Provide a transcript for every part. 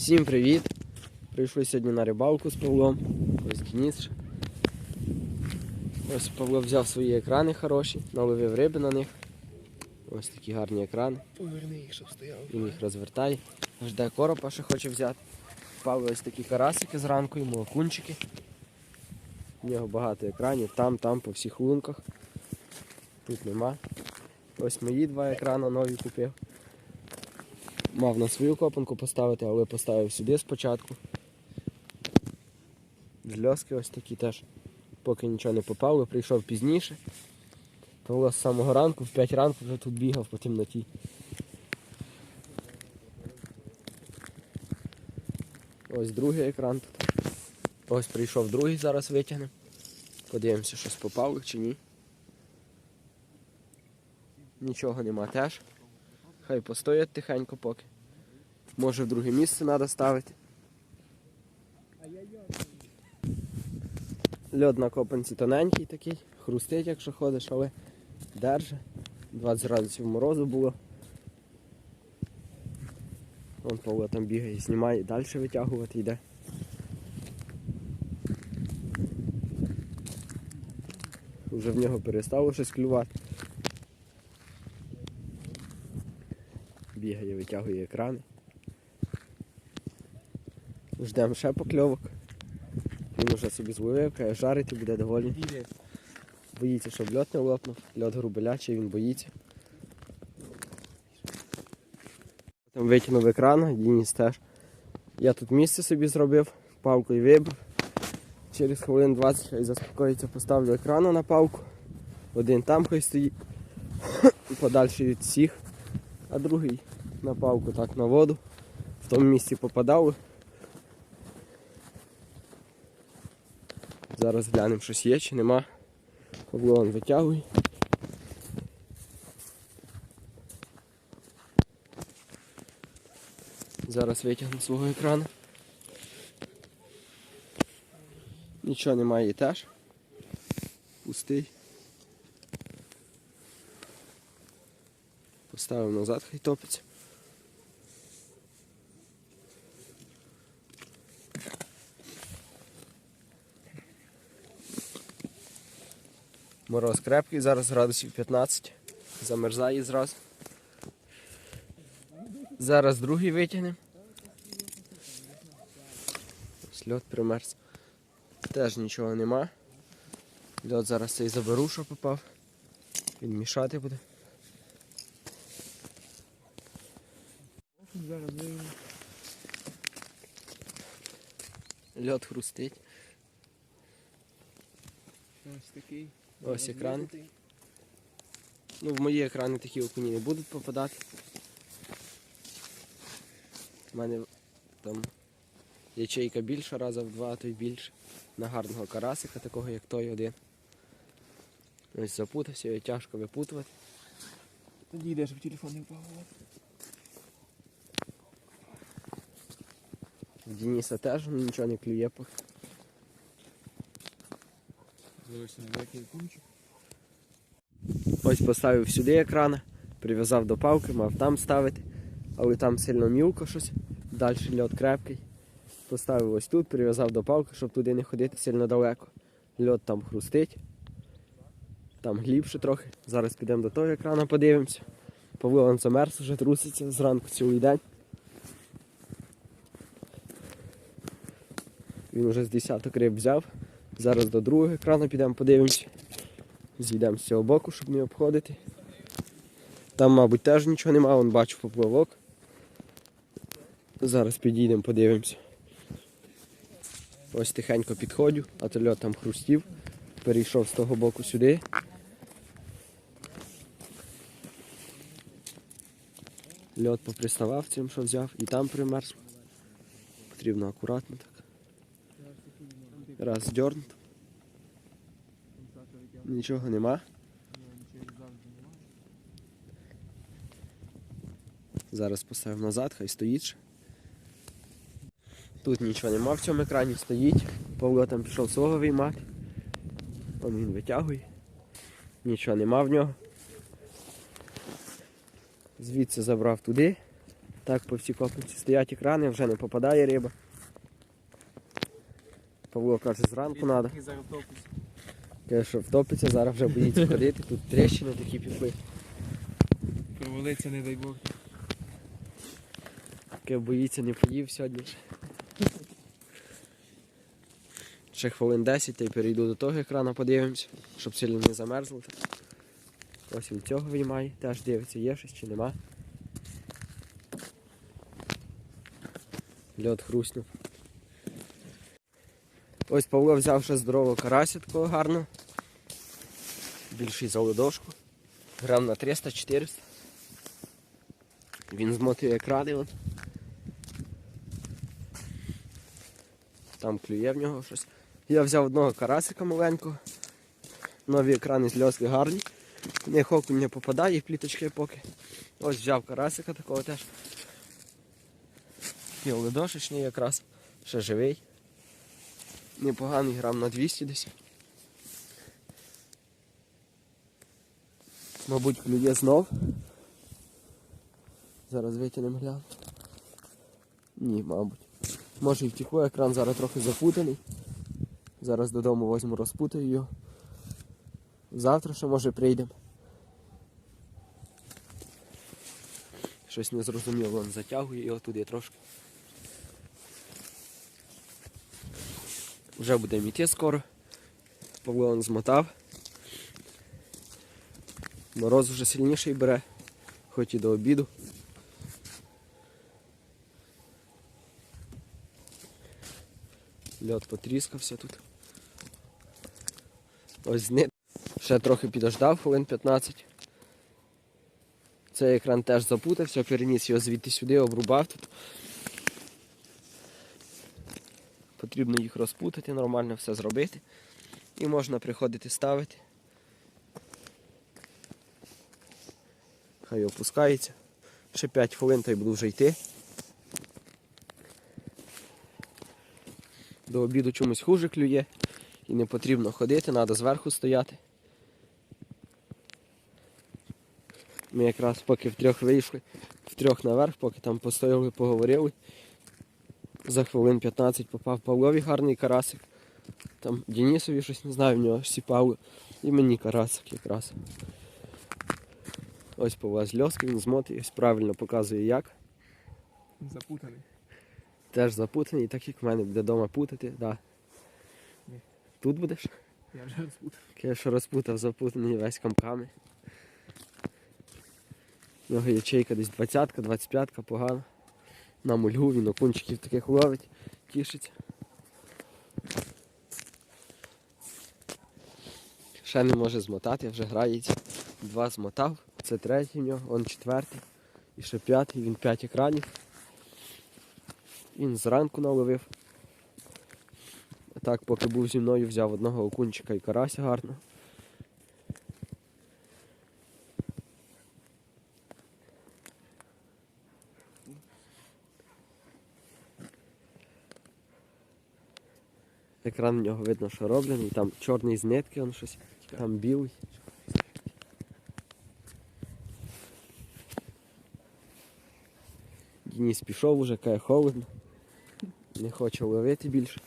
Всім привіт! Прийшли сьогодні на рибалку з Павлом. Ось Денис. Ось Павло взяв свої екрани хороші, наловив риби на них. Ось такі гарні екрани. Поверни їх, щоб стояв. Він їх розвертає. Жде коропа, що хоче взяти. Павло ось такі карасики зранку, йому окунчики. У нього багато екранів, там, там, по всіх лунках. Тут нема. Ось мої два екрани нові купив. Мав на свою копанку поставити, але поставив сюди спочатку. Зльоски ось такі теж. Поки нічого не попало, прийшов пізніше. Павло з самого ранку, в 5 ранку вже тут бігав по темноті. Ось другий екран тут. Ось прийшов другий, зараз витягнемо. Подивимося, щось попало чи ні. Нічого нема теж. Хай постоять тихенько поки. Може в друге місце треба ставити. Льод на копанці тоненький такий, хрустить, якщо ходиш, але держи. 20 градусів морозу було. Вон Павло там бігає, знімає, далі витягувати йде. Вже в нього перестало щось клювати. Бігає, витягує екрани. Ждемо ще покльовок. Він уже собі зловив, каже, жарити буде доволі. Боїться, щоб льот не лопнув. Льот грубелячий, він боїться. Там витягнув екран, Дініс теж. Я тут місце собі зробив, палкою вибив. Через хвилин 20 хай заспокоїться, поставлю екрану на палку. Один там хай стоїть, подальший від всіх, а другий на палку так на воду. В тому місці попадав. Зараз глянемо, щось є чи нема. Павло он витягує. Зараз витягну свого екрану. Нічого немає теж. Пустий. Поставив назад, хай топиться. Мороз крепкий, зараз градусів 15. Замерзає зразу. Зараз другий витягнемо. Ось Льот примерз. Теж нічого нема. Льот зараз цей заберу, що попав. Він мішати буде. Льот хрустить. Ось такий. Ось екран. Ну, в мої екрани такі окуні не будуть попадати. У мене там ячейка більша раза в два, а то й більше. На гарного карасика, такого як той один. Ось запутався, його тяжко випутувати. Тоді йдеш, щоб телефон не впав. В Дениса теж нічого не клює. поки. Ось поставив сюди екрана, прив'язав до палки, мав там ставити, але там сильно мілко щось, далі льот крепкий. Поставив ось тут, прив'язав до палки, щоб туди не ходити сильно далеко. Льот там хрустить, там глибше трохи. Зараз підемо до того екрана, подивимося. Павло замерз, вже труситься зранку цілий день. Він уже з десяток риб взяв. Зараз до другого екрану підемо подивимося. Зійдемо з цього боку, щоб не обходити. Там, мабуть, теж нічого немає, вон бачу поплавок. Зараз підійдемо, подивимося. Ось тихенько підходжу, а то льот там хрустів. Перейшов з того боку сюди. Льот поприставав цим, що взяв, і там примерз. Потрібно акуратно так. Раз дьорнуто. Нічого нема. Зараз поставив назад, хай стоїть. Тут нічого нема в цьому екрані, стоїть. Павло там пішов свого виймати. Вон він витягує. Нічого нема в нього. Звідси забрав туди. Так, по всій копниці стоять екрани, вже не попадає риба. Павло каже, зранку треба. Каже, що втопиться, зараз вже боїться ходити. Тут тріщини такі пішли. Провалиться, не дай Бог. Таке боїться, не поїв сьогодні. Ще хвилин 10 та й перейду до того екрану, подивимось, щоб сильно не замерзло. Ось він цього виймає, теж дивиться, є щось чи нема. Льот хрустнув. Ось Павло взяв ще здорового карася такого гарного. Більший за ладошку. Грам на 300-400. Він змотує екрани. От. Там клює в нього щось. Я взяв одного карасика маленького. Нові екрани з льоски гарні. В них окунь не попадає в пліточки поки. Ось взяв карасика такого теж. Такий ледошечний якраз. Ще живий. Непоганий грам на 200 десь. Мабуть, клює знов. Зараз витягнемо гляну. Ні, мабуть. Може і втекло, екран зараз трохи запутаний. Зараз додому возьму, розпутаю його. Завтра ще може прийдемо. Щось незрозуміло, він затягує його туди трошки. Вже будемо йти скоро. Павло он змотав. Мороз вже сильніший бере, хоч і до обіду. Льот потріскався тут. Ось зни. Ще трохи підождав, хвилин 15. Цей екран теж запутався, переніс його звідти сюди, обрубав тут. Потрібно їх розпутати, нормально все зробити. І можна приходити ставити. Хай опускається. Ще 5 хвилин та й буду вже йти. До обіду чомусь хуже клює і не потрібно ходити, треба зверху стояти. Ми якраз поки втрьох вийшли, втрьох наверх, поки там постояли, поговорили. За хвилин 15 попав Павлові гарний карасик. Там Денисові щось не знаю, в нього сіпало. І мені карасик якраз. Ось Павла з льоски, він змотує, ось правильно показує як. Запутаний. Теж запутаний, так як в мене буде вдома путати, да. Ні. Тут будеш? Я вже розпутав. Я що розпутав, запутаний весь камками. У нього ячейка десь 20-ка, 25-ка, погано. На мульгу він окунчиків таких ловить, тішиться. Ще не може змотати, вже грається. Два змотав, це третій в нього, он четвертий. І ще п'ятий, він п'ять екранів. Він зранку наловив. Так, поки був зі мною, взяв одного окунчика і карася гарно. Екран в нього видно, що роблений, там чорний з нитки, он щось, там білий. Дініс пішов уже, каже холодно. Не хоче ловити більше.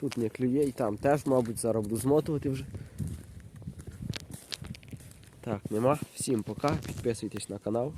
Тут не клює і там теж, мабуть, зараз буду змотувати вже. Так, нема. Всім пока. Підписуйтесь на канал.